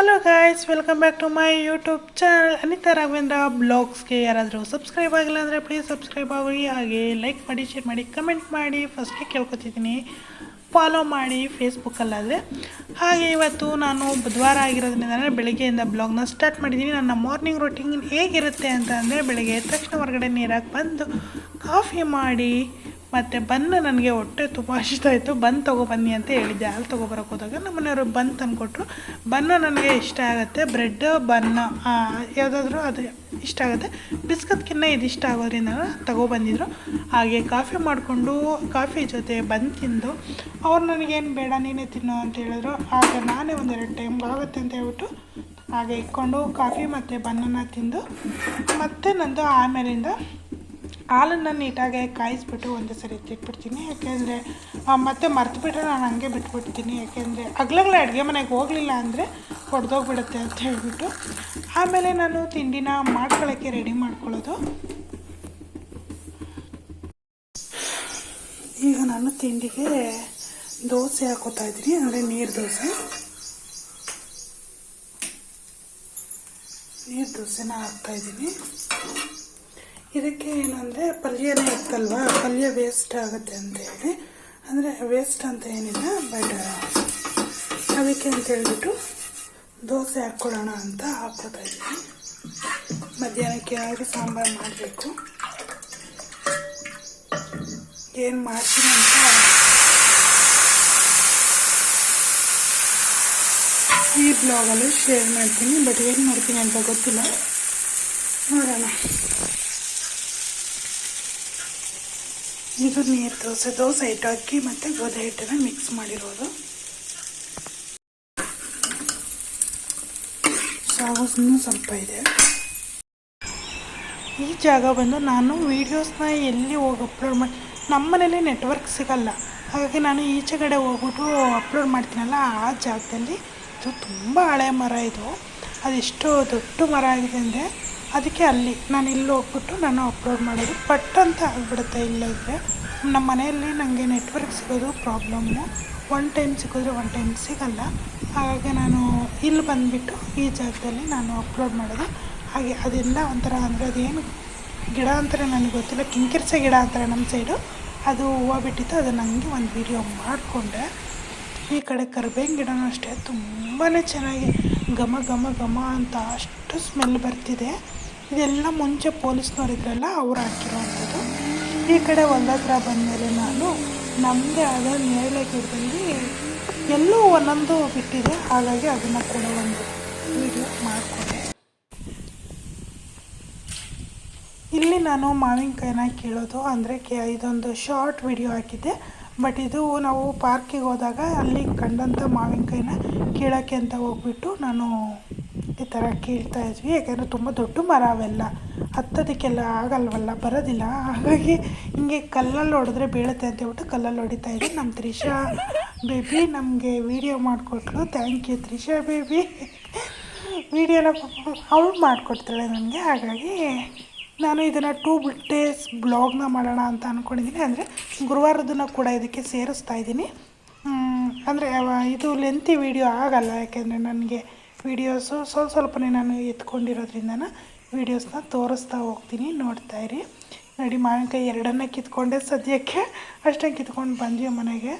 Hello guys welcome back to my YouTube channel Anita Raghavendra ಬ್ಲಾಗ್ಸ್ಗೆ ಯಾರಾದರೂ subscribe ಆಗಿಲ್ಲ ಅಂದರೆ please subscribe ಆಗಿ ಹಾಗೆ ಲೈಕ್ ಮಾಡಿ ಶೇರ್ ಮಾಡಿ ಕಮೆಂಟ್ ಮಾಡಿ. ಫಸ್ಟ್ಗೆ ಕೇಳ್ಕೊತಿದ್ದೀನಿ. ಫಾಲೋ ಮಾಡಿ ಫೇಸ್ಬುಕ್ಕಲ್ಲಾದರೆ ಹಾಗೆ ಇವತ್ತು ನಾನು ಬುಧವಾರ ಆಗಿರೋದ್ರಿಂದ ಬೆಳಗ್ಗೆಯಿಂದ ಬ್ಲಾಗ್ನ ಸ್ಟಾರ್ಟ್ ಮಾಡಿದ್ದೀನಿ. ನನ್ನ ಮಾರ್ನಿಂಗ್ ರೊಟೀನ್ ಹೇಗಿರುತ್ತೆ ಅಂತ ಅಂದರೆ ಬೆಳಗ್ಗೆ ತಕ್ಷಣ ಹೊರಗಡೆ ನೀರಾಗಿ ಬಂದು ಕಾಫಿ ಮಾಡಿ ಮತ್ತು ಬನ್ನು ನನಗೆ ಹೊಟ್ಟೆ ತುಂಬ ಇಷ್ಟ ಆಯಿತು. ಬನ್ ತೊಗೊಬನ್ನಿ ಅಂತ ಹೇಳಿದ್ದೆ. ಅಲ್ಲಿ ತೊಗೊಬರಕ್ಕೆ ಹೋದಾಗ ನಮ್ಮ ಮನೆಯವರು ಬನ್ ತಂದುಕೊಟ್ರು. ಬನ್ನು ನನಗೆ ಇಷ್ಟ ಆಗುತ್ತೆ. ಬ್ರೆಡ್, ಬನ್ನ ಯಾವುದಾದ್ರೂ ಅದು ಇಷ್ಟ ಆಗುತ್ತೆ. ಬಿಸ್ಕತ್ಕಿನ್ನ ಇದು ಇಷ್ಟ ಆಗೋದ್ರಿಂದ ತಗೊಬಂದಿದ್ರು ಹಾಗೆ ಕಾಫಿ ಮಾಡಿಕೊಂಡು ಕಾಫಿ ಜೊತೆ ಬನ್ ತಿಂದು ಅವ್ರು ನನಗೇನು ಬೇಡ, ನೀನೇ ತಿನ್ನು ಅಂತ ಹೇಳಿದ್ರು. ಆಗ ನಾನೇ ಒಂದೆರಡು ಟೈಮ್ ಆಗುತ್ತೆ ಅಂತ ಹೇಳ್ಬಿಟ್ಟು ಹಾಗೆ ಇಟ್ಕೊಂಡು ಕಾಫಿ ಮತ್ತು ಬನ್ನನ್ನು ತಿಂದು ಮತ್ತೆ ನಂದು ಆಮೇಲಿಂದ ಹಾಲನ್ನು ನೀಟಾಗಿ ಕಾಯಿಸ್ಬಿಟ್ಟು ಒಂದೇ ಸರಿ ಎತ್ತಿಟ್ಬಿಡ್ತೀನಿ. ಯಾಕೆಂದರೆ ಮತ್ತೆ ಮರ್ತುಬಿಟ್ರೆ ನಾನು ಹಂಗೆ ಬಿಟ್ಬಿಡ್ತೀನಿ. ಯಾಕೆಂದರೆ ಅಗ್ಲಗಳ ಅಡುಗೆ ಮನೆಗೆ ಹೋಗಲಿಲ್ಲ ಅಂದರೆ ಹೊಡೆದೋಗ್ಬಿಡುತ್ತೆ ಅಂತ ಹೇಳಿಬಿಟ್ಟು. ಆಮೇಲೆ ನಾನು ತಿಂಡಿನ ಮಾಡ್ಕೊಳ್ಳೋಕ್ಕೆ ರೆಡಿ ಮಾಡ್ಕೊಳ್ಳೋದು. ಈಗ ನಾನು ತಿಂಡಿಗೆ ದೋಸೆ ಹಾಕೋತಾ ಇದ್ದೀನಿ, ಅಂದರೆ ನೀರು ದೋಸೆ. ನೀರು ದೋಸೆನ ಹಾಕ್ತಾ ಇದ್ದೀನಿ. ಇದಕ್ಕೆ ಏನಂದರೆ ಪಲ್ಯನೇ ಇತ್ತಲ್ವ? ಪಲ್ಯ ವೇಸ್ಟ್ ಆಗುತ್ತೆ ಅಂತ ಹೇಳಿ ಅಂದರೆ ವೇಸ್ಟ್ ಅಂತ ಏನಿಲ್ಲ ಬಟ್ ಅದಕ್ಕೆ ಅಂತ ಹೇಳಿಬಿಟ್ಟು ದೋಸೆ ಹಾಕ್ಕೊಳ್ಳೋಣ ಅಂತ ಹಾಕ್ಕೋತಾ ಇದ್ದೀನಿ. ಮಧ್ಯಾಹ್ನಕ್ಕೆ ಯಾರು ಸಾಂಬಾರು ಮಾಡಬೇಕು. ಏನು ಮಾಡ್ತೀನಿ ಅಂತ ಈ ಬ್ಲಾಗಲ್ಲಿ ಶೇರ್ ಮಾಡ್ತೀನಿ ಬಟ್ ಏನು ಮಾಡ್ತೀನಿ ಅಂತ ಗೊತ್ತಿಲ್ಲ. ನೋಡೋಣ. ಇದು ನೀರು ದೋಸೆ ದೋಸೆ ಹಿಟ್ಟು, ಅಕ್ಕಿ ಮತ್ತು ಗೋಧಿ ಹಿಟ್ಟನ್ನು ಮಿಕ್ಸ್ ಮಾಡಿರೋದು. ಸಾಗಸನ್ನು ಸ್ವಲ್ಪ ಇದೆ. ಈ ಜಾಗ ಬಂದು ನಾನು ವೀಡಿಯೋಸ್ನ ಎಲ್ಲಿ ಹೋಗಿ ಅಪ್ಲೋಡ್ ಮಾಡಿ ನಮ್ಮನೇಲಿ ನೆಟ್ವರ್ಕ್ ಸಿಗಲ್ಲ. ಹಾಗಾಗಿ ನಾನು ಈಚೆ ಕಡೆ ಹೋಗ್ಬಿಟ್ಟು ಅಪ್ಲೋಡ್ ಮಾಡ್ತೀನಲ್ಲ, ಆ ಜಾಗದಲ್ಲಿ ಇದು ತುಂಬ ಹಳೆ ಮರ ಇದು. ಅದೆಷ್ಟು ದೊಡ್ಡ ಮರ ಆಗಿದೆ ಅಂದರೆ ಅದಕ್ಕೆ ಅಲ್ಲಿ ನಾನು ಇಲ್ಲಿ ಹೋಗ್ಬಿಟ್ಟು ನಾನು ಅಪ್ಲೋಡ್ ಮಾಡೋದು. ಪಟ್ ಅಂತ ಆಗಿಬಿಡುತ್ತೆ ಇಲ್ಲದ್ರೆ ನಮ್ಮ ಮನೆಯಲ್ಲಿ ನನಗೆ ನೆಟ್ವರ್ಕ್ ಸಿಗೋದು ಪ್ರಾಬ್ಲಮ್ಮು ಒನ್ ಟೈಮ್ ಸಿಕ್ಕಿದ್ರೆ ಒನ್ ಟೈಮ್ ಸಿಗಲ್ಲ. ಹಾಗಾಗಿ ನಾನು ಇಲ್ಲಿ ಬಂದುಬಿಟ್ಟು ಈ ಜಾಗದಲ್ಲಿ ನಾನು ಅಪ್ಲೋಡ್ ಮಾಡೋದು. ಹಾಗೆ ಅದೆಲ್ಲ ಒಂಥರ ಅಂದರೆ ಅದೇನು ಗಿಡ ಅಂತಾರೆ ನನಗೆ ಗೊತ್ತಿಲ್ಲ. ಕಿಂಕಿರ್ಸೆ ಗಿಡ ಅಂತಾರೆ ನಮ್ಮ ಸೈಡು ಅದು ಹೂವು ಬಿಟ್ಟಿತ್ತು ಅದು ನನಗೆ ಒಂದು ವಿಡಿಯೋ ಮಾಡಿಕೊಂಡೆ. ಈ ಕಡೆ ಕರ್ಬೇವಿನ ಗಿಡನೂ ಅಷ್ಟೇ. ತುಂಬಾ ಚೆನ್ನಾಗಿ ಘಮ ಘಮ ಘಮ ಅಂತ ಅಷ್ಟು ಸ್ಮೆಲ್ ಬರ್ತಿದೆ. ಇದೆಲ್ಲ ಮುಂಚೆ ಪೊಲೀಸ್ನವ್ರು ಇದ್ರಲ್ಲ ಅವ್ರು ಹಾಕಿರೋವಂಥದ್ದು. ಈ ಕಡೆ ಒಂದತ್ರ ಬಂದ ಬಂದಮೇಲೆ ನಾನು ನಮ್ಮದೇ ಆದ ನೇರಳೆ ಗಿಡದಲ್ಲಿ ಎಲ್ಲೂ ಒಂದೊಂದು ಬಿಟ್ಟಿದೆ. ಹಾಗಾಗಿ ಅದನ್ನು ಕೂಡ ಒಂದು ವಿಡಿಯೋ ಮಾಡಿಕೊಂಡೆ. ಇಲ್ಲಿ ನಾನು ಮಾವಿನಕಾಯಿನ ಕೇಳೋದು ಅಂದರೆ ಕೆ, ಇದೊಂದು ಶಾರ್ಟ್ ವಿಡಿಯೋ ಹಾಕಿದ್ದೆ. ಬಟ್ ಇದು ನಾವು ಪಾರ್ಕಿಗೆ ಹೋದಾಗ ಅಲ್ಲಿ ಕಂಡಂಥ ಮಾವಿನಕಾಯಿನ ಕೀಳೋಕ್ಕೆ ಅಂತ ಹೋಗ್ಬಿಟ್ಟು ನಾನು ಈ ಥರ ಕೀಳ್ತಾ ಇದ್ವಿ. ಯಾಕೆಂದರೆ ತುಂಬ ದೊಡ್ಡ ಮರ ಅವೆಲ್ಲ. ಹತ್ತೋದಕ್ಕೆಲ್ಲ ಆಗಲ್ವಲ್ಲ, ಬರೋದಿಲ್ಲ. ಹಾಗಾಗಿ ಹಿಂಗೆ ಕಲ್ಲಲ್ಲಿ ಹೊಡೆದ್ರೆ ಬೀಳುತ್ತೆ ಅಂತ ಹೇಳ್ಬಿಟ್ಟು ಕಲ್ಲಲ್ಲಿ ಹೊಡಿತಾ ಇದ್ವಿ. ನಮ್ಮ ತ್ರಿಷಾ ಬೇಬಿ ನಮಗೆ ವೀಡಿಯೋ ಮಾಡಿಕೊಟ್ರು ಥ್ಯಾಂಕ್ ಯು ತ್ರಿಷಾ ಬೇಬಿ. ವೀಡಿಯೋನ ಅವಳು ಮಾಡಿಕೊಡ್ತಾಳೆ ನನಗೆ. ಹಾಗಾಗಿ ನಾನು ಇದನ್ನು ಟೂ ಡೇಸ್ ಬ್ಲಾಗ್ನ ಮಾಡೋಣ ಅಂತ ಅಂದ್ಕೊಂಡಿದ್ದೀನಿ ಅಂದರೆ ಗುರುವಾರದನ್ನು ಕೂಡ ಇದಕ್ಕೆ ಸೇರಿಸ್ತಾ ಇದ್ದೀನಿ. ಅಂದರೆ ಇದು ಲೆಂತಿ ವೀಡಿಯೋ ಆಗಲ್ಲ ಯಾಕೆಂದರೆ ನನಗೆ ವೀಡಿಯೋಸು ಸ್ವಲ್ಪ ಸ್ವಲ್ಪನೇ ನಾನು ಎತ್ಕೊಂಡಿರೋದ್ರಿಂದ ವೀಡಿಯೋಸ್ನ ತೋರಿಸ್ತಾ ಹೋಗ್ತೀನಿ, ನೋಡ್ತಾ ಇರಿ. ನೋಡಿ, ಮಾವಿನಕಾಯಿ ಎರಡನ್ನ ಕಿತ್ಕೊಂಡೆ, ಸದ್ಯಕ್ಕೆ ಅಷ್ಟೇ ಕಿತ್ಕೊಂಡು ಬಂದ್ವಿ ಮನೆಗೆ.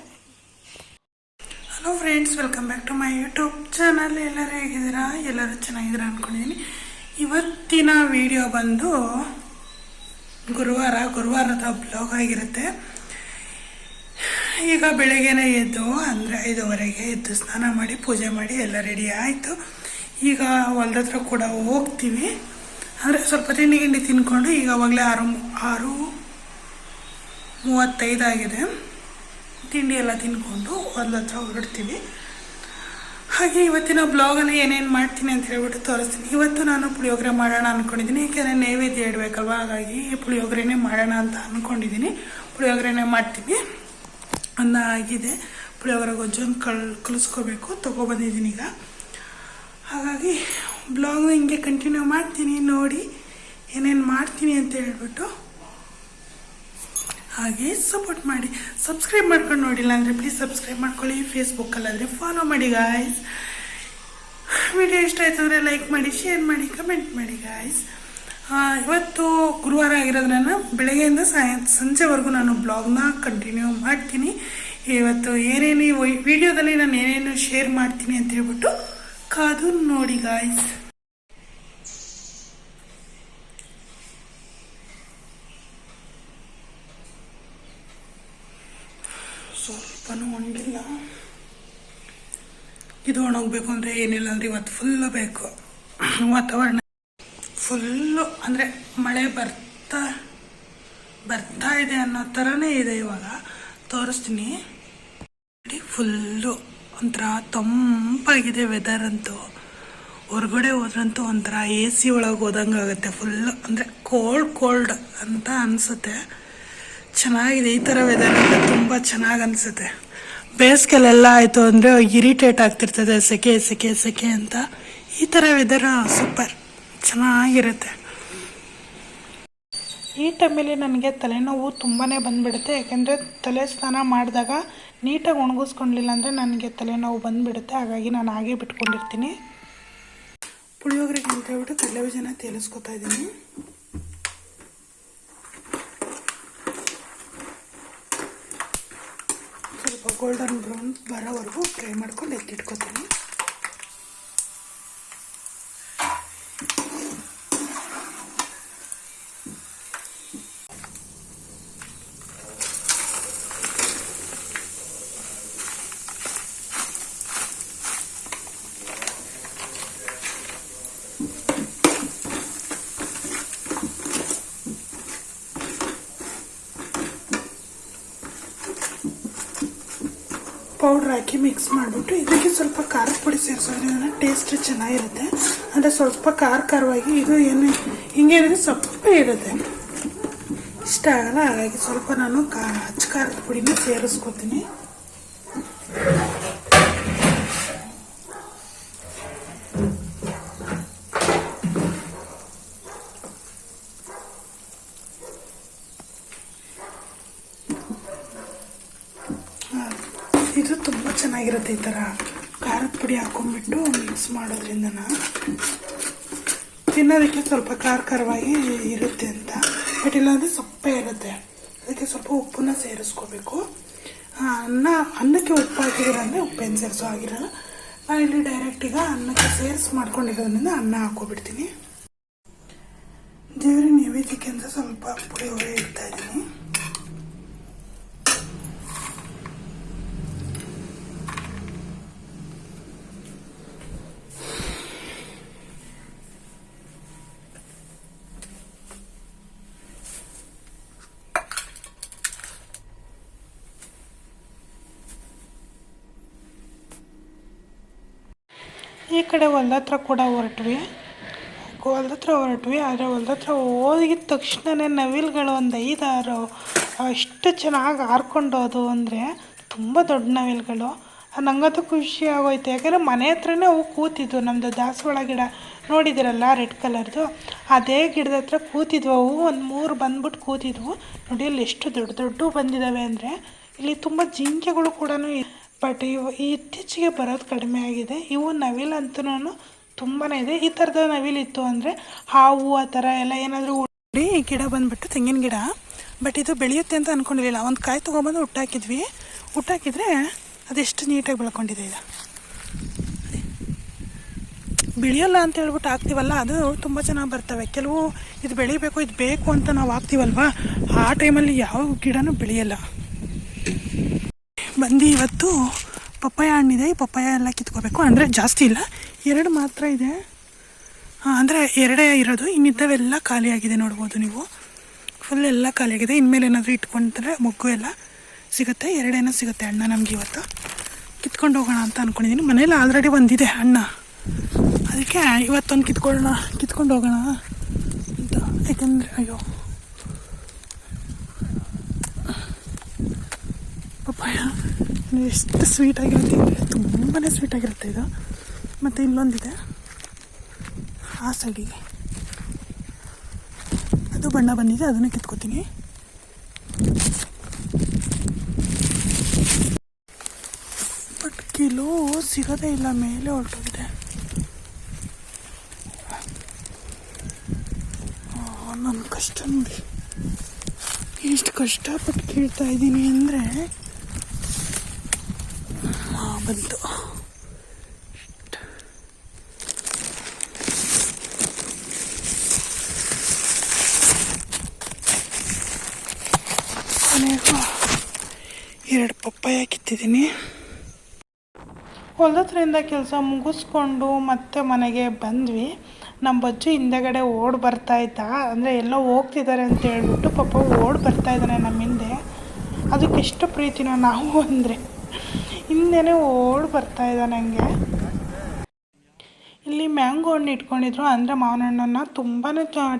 Hello friends welcome back to my YouTube channel ಎಲ್ಲರೂ ಹೇಗಿದ್ದೀರಾ? ಎಲ್ಲರೂ ಚೆನ್ನಾಗಿದ್ದೀರಾ ಅಂದ್ಕೊಂಡಿದ್ದೀನಿ ಇವತ್ತಿನ ವಿಡಿಯೋ ಬಂದು ಗುರುವಾರ, ಗುರುವಾರದ ಬ್ಲಾಗ್ ಆಗಿರುತ್ತೆ. ಈಗ ಬೆಳಗ್ಗೆನೇ ಎದ್ದು ಅಂದರೆ ಐದುವರೆಗೆ ಎದ್ದು ಸ್ನಾನ ಮಾಡಿ ಪೂಜೆ ಮಾಡಿ ಎಲ್ಲ ರೆಡಿ ಆಯಿತು. ಈಗ ಹೊಲ್ದ ಹತ್ರ ಕೂಡ ಹೋಗ್ತೀವಿ. ಅಂದರೆ ಸ್ವಲ್ಪ ತಿಂಡಿ ಗಿಂಡಿ ತಿನ್ಕೊಂಡು ಈಗ ಅವಾಗಲೇ ಆರು ಆರು ಮೂವತ್ತೈದಾಗಿದೆ ತಿಂಡಿ ಎಲ್ಲ ತಿನ್ಕೊಂಡು ಹೊಲ್ದ ಹತ್ರ ಹೊರಡ್ತೀವಿ. ಹಾಗೆ ಇವತ್ತಿನ ಬ್ಲಾಗಲ್ಲಿ ಏನೇನು ಮಾಡ್ತೀನಿ ಅಂತ ಹೇಳ್ಬಿಟ್ಟು ತೋರಿಸ್ತೀನಿ. ಇವತ್ತು ನಾನು ಪುಳಿಯೋಗರೆ ಮಾಡೋಣ ಅಂದ್ಕೊಂಡಿದ್ದೀನಿ ಏಕೆಂದರೆ ನೈವೇದ್ಯ ಇಡಬೇಕಲ್ವ? ಹಾಗಾಗಿ ಪುಳಿಯೋಗರೆನೇ ಮಾಡೋಣ ಅಂತ ಅಂದ್ಕೊಂಡಿದ್ದೀನಿ ಪುಳಿಯೋಗರೆನೇ ಮಾಡ್ತೀನಿ ಅನ್ನ ಆಗಿದೆ. ಪುಳಿಯೋಗರೆ ಗೊಜ್ಜನ್ನು ಕಳ್, ಕಲಿಸ್ಕೋಬೇಕು, ತೊಗೊಬಂದಿದ್ದೀನಿ ಈಗ. ಹಾಗಾಗಿ ಬ್ಲಾಗ್ ಹಿಂಗೆ ಕಂಟಿನ್ಯೂ ಮಾಡ್ತೀನಿ, ನೋಡಿ ಏನೇನು ಮಾಡ್ತೀನಿ ಅಂತ ಹೇಳ್ಬಿಟ್ಟು ಹಾಗೆ ಸಪೋರ್ಟ್ ಮಾಡಿ. ಸಬ್ಸ್ಕ್ರೈಬ್ ಮಾಡ್ಕೊಂಡು ನೋಡಿಲ್ಲ ಅಂದರೆ ಪ್ಲೀಸ್ ಸಬ್ಸ್ಕ್ರೈಬ್ ಮಾಡ್ಕೊಳ್ಳಿ. ಫೇಸ್ಬುಕ್ಕಲ್ಲಾದರೆ ಫಾಲೋ ಮಾಡಿ ಗಾಯ್ಸ್ ವಿಡಿಯೋ ಇಷ್ಟ ಆಯ್ತು ಅಂದರೆ ಲೈಕ್ ಮಾಡಿ ಶೇರ್ ಮಾಡಿ ಕಮೆಂಟ್ ಮಾಡಿ ಗಾಯ್ಸ್ ಇವತ್ತು ಗುರುವಾರ ಆಗಿರೋದ್ರಿಂದ ಬೆಳಗ್ಗೆಯಿಂದ ಸಾಯ, ಸಂಜೆವರೆಗೂ ನಾನು ಬ್ಲಾಗ್ನ ಕಂಟಿನ್ಯೂ ಮಾಡ್ತೀನಿ. ಇವತ್ತು ಏನೇನು ವಿಡಿಯೋದಲ್ಲಿ ನಾನು ಏನೇನು ಶೇರ್ ಮಾಡ್ತೀನಿ ಅಂತ ಹೇಳ್ಬಿಟ್ಟು ಕಾದು ನೋಡಿ ಗಾಯ್ಸ್ ಸ್ವಲ್ಪನೂ ಒಣಗಿಲ್ಲ ಇದು ಒಣಗಬೇಕು ಅಂದರೆ ಏನಿಲ್ಲ ಅಂದರೆ ಇವತ್ತು ಫುಲ್ಲು ಬೇಕು. ವಾತಾವರಣ ಫುಲ್ಲು ಅಂದರೆ ಮಳೆ ಬರ್ತಾ ಬರ್ತಾ ಇದೆ ಅನ್ನೋ ಥರನೇ ಇದೆ ಇವಾಗ. ತೋರಿಸ್ತೀನಿ. ಫುಲ್ಲು ಒಂಥರ ತಂಪಾಗಿದೆ ವೆದರ್ ಅಂತೂ. ಹೊರಗಡೆ ಹೋದ್ರಂತೂ ಒಂಥರ ಎ ಸಿ ಒಳಗೆ ಹೋದಂಗೆ ಆಗುತ್ತೆ. ಫುಲ್ಲು ಅಂದರೆ ಕೋಲ್ಡ್ ಕೋಲ್ಡ್ ಅಂತ ಅನಿಸುತ್ತೆ. ಚೆನ್ನಾಗಿದೆ. ಈ ಥರ ವೆದರ್ ತುಂಬ ಚೆನ್ನಾಗಿ ಅನಿಸುತ್ತೆ. ಬೇಸಿಗೆಲೆಲ್ಲ ಆಯಿತು ಅಂದರೆ ಇರಿಟೇಟ್ ಆಗ್ತಿರ್ತದೆ, ಸೆಕೆ ಸೆಕೆ ಸೆಕೆ ಅಂತ. ಈ ಥರ ವೆದರ್ ಸೂಪರ್ ಚೆನ್ನಾಗಿರುತ್ತೆ. ಈ ಟೈಮಲ್ಲಿ ನನಗೆ ತಲೆನೋವು ತುಂಬಾ ಬಂದುಬಿಡುತ್ತೆ. ಯಾಕೆಂದರೆ ತಲೆ ಸ್ನಾನ ಮಾಡಿದಾಗ ನೀಟಾಗಿ ಒಣಗಿಸ್ಕೊಂಡಿಲ್ಲ ಅಂದರೆ ನನಗೆ ತಲೆನೋವು ಬಂದುಬಿಡುತ್ತೆ. ಹಾಗಾಗಿ ನಾನು ಹಾಗೆ ಬಿಟ್ಕೊಂಡಿರ್ತೀನಿ. ಪುಳಿಯೋಗರೆಗೆ ಅಂತ ಹೇಳ್ಬಿಟ್ಟು ಕಡಲೆ ಬೀಜನ ತೇಲಿಸ್ಕೊತಾ ಇದ್ದೀನಿ. ಸ್ವಲ್ಪ ಗೋಲ್ಡನ್ ಬ್ರೌನ್ ಬರೋವರೆಗೂ ಫ್ರೈ ಮಾಡ್ಕೊಂಡು ಎತ್ತಿಟ್ಕೊತೀನಿ. ಪೌಡ್ರ್ ಹಾಕಿ ಮಿಕ್ಸ್ ಮಾಡಿಬಿಟ್ಟು, ಇದಕ್ಕೆ ಸ್ವಲ್ಪ ಖಾರದ ಪುಡಿ ಸೇರಿಸೋದ್ರಿಂದ ಟೇಸ್ಟ್ ಚೆನ್ನಾಗಿರುತ್ತೆ. ಅಂದರೆ ಸ್ವಲ್ಪ ಖಾರ ಖಾರವಾಗಿ, ಇದು ಏನು, ಹಿಂಗೆ ಇರೋದು ಸಪ್ಪೆ ಇರುತ್ತೆ. ಇಷ್ಟ ಆಗಲ್ಲ, ಹಾಗಾಗಿ ಸ್ವಲ್ಪ ನಾನು ಕಾ ಹಚ್ಚ ಖಾರದ ಪುಡಿನ ಸೇರಿಸ್ಕೊತೀನಿ ಆ, ಇದು ತುಂಬ ಚೆನ್ನಾಗಿರುತ್ತೆ ಈ ಥರ. ಖಾರದ ಪುಡಿ ಹಾಕೊಂಡ್ಬಿಟ್ಟು ಮಿಕ್ಸ್ ಮಾಡೋದ್ರಿಂದ ತಿನ್ನೋದಕ್ಕೆ ಸ್ವಲ್ಪ ಖಾರ ಖಾರವಾಗಿ ಇರುತ್ತೆ ಅಂತ. ಬಟ್ ಇಲ್ಲಾಂದರೆ ಸೊಪ್ಪೆ ಇರುತ್ತೆ. ಅದಕ್ಕೆ ಸ್ವಲ್ಪ ಉಪ್ಪನ್ನ ಸೇರಿಸ್ಕೋಬೇಕು. ಅನ್ನ, ಅನ್ನಕ್ಕೆ ಉಪ್ಪು ಹಾಕಿದ್ದೀರ ಅಂದರೆ ಉಪ್ಪೇನು ಸೇರಿಸೋ ಆಗಿರಲ್ಲ ನಾನು ಇಲ್ಲಿ ಡೈರೆಕ್ಟ್ ಈಗ ಅನ್ನಕ್ಕೆ ಸೇರಿಸಿ ಮಾಡ್ಕೊಂಡಿರೋದ್ರಿಂದ ಅನ್ನ ಹಾಕೋಬಿಡ್ತೀನಿ. ದೇವರ ನೈವೇದ್ಯಕ್ಕೆ ಅಂತ ಸ್ವಲ್ಪ ಪುಳಿಯೋಗರೆ ಇಡ್ತಾ ಇದ್ದೀನಿ ಈ ಕಡೆ ಹೊಲ್ದ ಹತ್ರ ಕೂಡ ಹೊರಟ್ವಿ. ಹೊಲ್ದ ಹತ್ರ ಹೊರಟ್ವಿ, ಆದರೆ ಹೊಲ್ದ ಹತ್ರ ಹೋಗಿದ ತಕ್ಷಣವೇ ನವಿಲುಗಳು ಒಂದು ಐದಾರು, ಅಷ್ಟು ಚೆನ್ನಾಗಿ ಹಾರ್ಕೊಂಡೋದು ಅಂದರೆ ತುಂಬ ದೊಡ್ಡ ನವಿಲುಗಳು. ನಂಗಂತೂ ಖುಷಿ ಆಗೋಯ್ತು. ಯಾಕಂದರೆ ಮನೆ ಹತ್ರನೇ ಅವು ಕೂತಿದ್ವು. ನಮ್ಮದು ದಾಸವಾಳ ಗಿಡ ನೋಡಿದಿರಲ್ಲ ರೆಡ್ ಕಲರ್ದು? ಅದೇ ಗಿಡದ ಹತ್ರ ಕೂತಿದ್ವು. ಅವು ಒಂದು ಮೂರು ಬಂದ್ಬಿಟ್ಟು ಕೂತಿದ್ವು. ನೋಡಿ ಅಲ್ಲಿ ಎಷ್ಟು ದೊಡ್ಡ ದೊಡ್ಡ ಬಂದಿದ್ದಾವೆ ಅಂದರೆ ಇಲ್ಲಿ ತುಂಬ ಜಿಂಕೆಗಳು ಕೂಡ ಬಟ್ ಇವು ಇತ್ತೀಚೆಗೆ ಬರೋದು ಕಡಿಮೆ ಆಗಿದೆ. ಇವು ನವಿಲು ಅಂತೂ ತುಂಬಾ ಇದೆ. ಈ ಥರದ ನವಿಲಿತ್ತು ಅಂದರೆ ಹಾವು, ಆ ಥರ ಎಲ್ಲ ಏನಾದರೂ ಉಡಿ ಗಿಡ ಬಂದುಬಿಟ್ಟು ತೆಂಗಿನ ಗಿಡ. ಬಟ್ ಇದು ಬೆಳೆಯುತ್ತೆ ಅಂತ ಅಂದ್ಕೊಂಡಿರಲಿಲ್ಲ ಒಂದು ಕಾಯಿ ತೊಗೊಂಬಂದು ಹುಟ್ಟಾಕಿದ್ವಿ. ಹುಟ್ಟಾಕಿದ್ರೆ ಅದೆಷ್ಟು ನೀಟಾಗಿ ಬೆಳ್ಕೊಂಡಿದೆ ಇದು ಬೆಳೆಯಲ್ಲ ಅಂತ ಹೇಳ್ಬಿಟ್ಟು ಹಾಕ್ತೀವಲ್ಲ, ಅದು ತುಂಬ ಚೆನ್ನಾಗಿ ಬರ್ತವೆ. ಕೆಲವು ಇದು ಬೆಳಿಬೇಕು, ಇದು ಬೇಕು ಅಂತ ನಾವು ಹಾಕ್ತೀವಲ್ವಾ? ಆ ಟೈಮಲ್ಲಿ ಯಾವ ಗಿಡನೂ ಬೆಳೆಯಲ್ಲ. ಬಂದು ಇವತ್ತು ಪಪ್ಪಾಯ ಹಣ್ಣಿದೆ, ಈ ಪಪ್ಪಾಯ ಎಲ್ಲ ಕಿತ್ಕೋಬೇಕು. ಅಂದರೆ ಜಾಸ್ತಿ ಇಲ್ಲ. ಎರಡು ಮಾತ್ರ ಇದೆ. ಅಂದರೆ ಎರಡೇ ಇರೋದು. ಇನ್ನಿದ್ದವೆಲ್ಲ ಖಾಲಿಯಾಗಿದೆ ನೋಡ್ಬೋದು ನೀವು. ಫುಲ್ ಎಲ್ಲ ಖಾಲಿಯಾಗಿದೆ ಇನ್ಮೇಲೆ ಏನಾದರೂ ಇಟ್ಕೊಂಡ್ರೆ ಮೊಗ್ಗು ಎಲ್ಲ ಸಿಗುತ್ತೆ. ಎರಡೇನೋ ಸಿಗುತ್ತೆ ಅಣ್ಣ ನಮಗೆ ಇವತ್ತು. ಕಿತ್ಕೊಂಡು ಹೋಗೋಣ ಅಂತ ಅಂದ್ಕೊಂಡಿದ್ದೀನಿ ಮನೇಲಿ ಆಲ್ರೆಡಿ ಒಂದಿದೆ ಅಣ್ಣ ಅದಕ್ಕೆ ಇವತ್ತೊಂದು ಕಿತ್ಕೊಳ್ಳೋಣ, ಕಿತ್ಕೊಂಡು ಹೋಗೋಣ ಅಂತ. ಯಾಕಂದರೆ, ಅಯ್ಯೋ. ಎಷ್ಟು ಸ್ವೀಟಾಗಿರುತ್ತೆ ಅಂದರೆ ತುಂಬಾ ಸ್ವೀಟಾಗಿರುತ್ತೆ ಇದು. ಮತ್ತು ಇಲ್ಲೊಂದಿದೆ. ಆ ಸೈಡಿಗೆ ಅದು ಬಣ್ಣ ಬಂದಿದೆ, ಅದನ್ನು ಕಿತ್ಕೋತೀನಿ. ಬಟ್ ಕಿಲೋ ಸಿಗೋದೇ ಇಲ್ಲ, ಮೇಲೆ ಹೊರಟೋಗಿದೆ. ನನ್ನ ಕಷ್ಟ ನೋಡಿ ಎಷ್ಟು ಕಷ್ಟಪಟ್ಟು ಕೇಳ್ತಾ ಇದ್ದೀನಿ ಅಂದರೆ ಬಂತು. ಎರಡು ಪಪ್ಪಾಯ ಕಿತ್ತಿದ್ದೀನಿ. ಹೊಲದ್ರಿಂದ ಕೆಲಸ ಮುಗಿಸ್ಕೊಂಡು ಮತ್ತೆ ಮನೆಗೆ ಬಂದ್ವಿ. ನಮ್ಮ ಬಜ್ಜು ಹಿಂದೆಗಡೆ ಓಡ್ ಬರ್ತಾ ಇದ್ದ ಅಂದರೆ ಎಲ್ಲೋ ಹೋಗ್ತಿದ್ದಾರೆ ಅಂತ ಹೇಳ್ಬಿಟ್ಟು ಪಪ್ಪ ಓಡ್ ಬರ್ತಾ ಇದ್ದಾನೆ ನಮ್ಮ ಹಿಂದೆ ಅದಕ್ಕೆ ಎಷ್ಟು ಪ್ರೀತಿನೋ ನಾವು ಅಂದರೆ ಹಿಂದೆನೇ ಓಡ್ ಬರ್ತಾ ಇದ್ದಾನೆ ನನಗೆ ಇಲ್ಲಿ ಮ್ಯಾಂಗೋ ಹಣ್ಣು ಇಟ್ಕೊಂಡಿದ್ರು, ಅಂದರೆ ಮಾವಿನ ಹಣ್ಣನ್ನು ತುಂಬಾ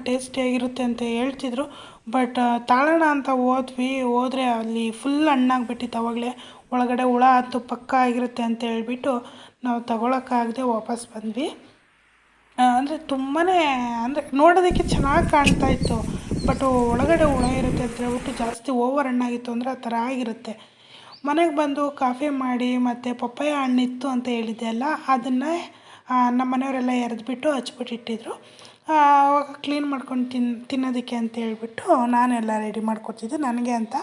ಟೇಸ್ಟಿಯಾಗಿರುತ್ತೆ ಅಂತ ಹೇಳ್ತಿದ್ರು. ಬಟ್ ತಾಳೋಣ ಅಂತ ಹೋದ್ವಿ, ಹೋದರೆ ಅಲ್ಲಿ ಫುಲ್ ಹಣ್ಣಾಗ್ಬಿಟ್ಟಿತ್ತು ಅವಾಗಲೇ. ಒಳಗಡೆ ಹುಳ ಹತ್ತು ಪಕ್ಕ ಆಗಿರುತ್ತೆ ಅಂತ ಹೇಳ್ಬಿಟ್ಟು ನಾವು ತಗೊಳಕ್ಕಾಗದೆ ವಾಪಸ್ ಬಂದ್ವಿ. ಅಂದರೆ ತುಂಬಾ ಅಂದರೆ ನೋಡೋದಕ್ಕೆ ಚೆನ್ನಾಗಿ ಕಾಣ್ತಾ ಇತ್ತು. ಬಟ್, ಒಳಗಡೆ ಹುಳ ಇರುತ್ತೆ ಅಂತ ಹೇಳ್ಬಿಟ್ಟು ಜಾಸ್ತಿ ಓವರ್ ಹಣ್ಣಾಗಿತ್ತು ಅಂದರೆ ಆ ಥರ ಆಗಿರುತ್ತೆ. ಮನೆಗೆ ಬಂದು ಕಾಫಿ ಮಾಡಿ ಮತ್ತು ಪಪ್ಪಾಯ ಹಣ್ಣಿತ್ತು ಅಂತ ಹೇಳಿದ್ದೆ ಅಲ್ಲ ಅದನ್ನು ನಮ್ಮ ಮನೆಯವರೆಲ್ಲ ಎರೆದ್ಬಿಟ್ಟು ಹಚ್ಬಿಟ್ಟಿಟ್ಟಿದ್ರು ಅವಾಗ ಕ್ಲೀನ್ ಮಾಡ್ಕೊಂಡು ತಿನ್ ತಿನ್ನೋದಕ್ಕೆ ಅಂತ ಹೇಳ್ಬಿಟ್ಟು ನಾನೆಲ್ಲ ರೆಡಿ ಮಾಡ್ಕೊಡ್ತಿದ್ದೆ. ನನಗೆ ಅಂತ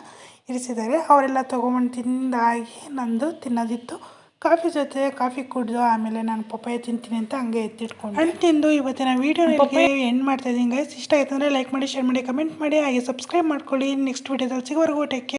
ಇರಿಸಿದ್ದಾರೆ. ಅವರೆಲ್ಲ ತೊಗೊಂಡು ತಿಂದಾಗಿ ನಂದು ತಿನ್ನೋದಿತ್ತು. ಕಾಫಿ ಜೊತೆ ಕಾಫಿ ಕುಡಿದು ಆಮೇಲೆ ನಾನು ಪಪ್ಪಾಯ ತಿಂತೀನಿ ಅಂತ ಹಂಗೆ ಎತ್ತಿಟ್ಕೊಂಡು. ಹಣ್ಣು ತಿಂದು ಇವತ್ತಿನ ವೀಡಿಯೋ ಎಂಡ್ ಮಾಡ್ತಾ ಇದ್ದೀನಿ ಗೈಸ್ ಇಷ್ಟ ಆಯ್ತು ಅಂದರೆ ಲೈಕ್ ಮಾಡಿ ಶೇರ್ ಮಾಡಿ ಕಮೆಂಟ್ ಮಾಡಿ ಹಾಗೆ ಸಬ್ಸ್ಕ್ರೈಬ್ ಮಾಡ್ಕೊಳ್ಳಿ. ನೆಕ್ಸ್ಟ್ ವೀಡಿಯೋದಲ್ಲಿ ಸಿಗೋವರೆಗೂ ಟೇಕ್ ಕೇರ್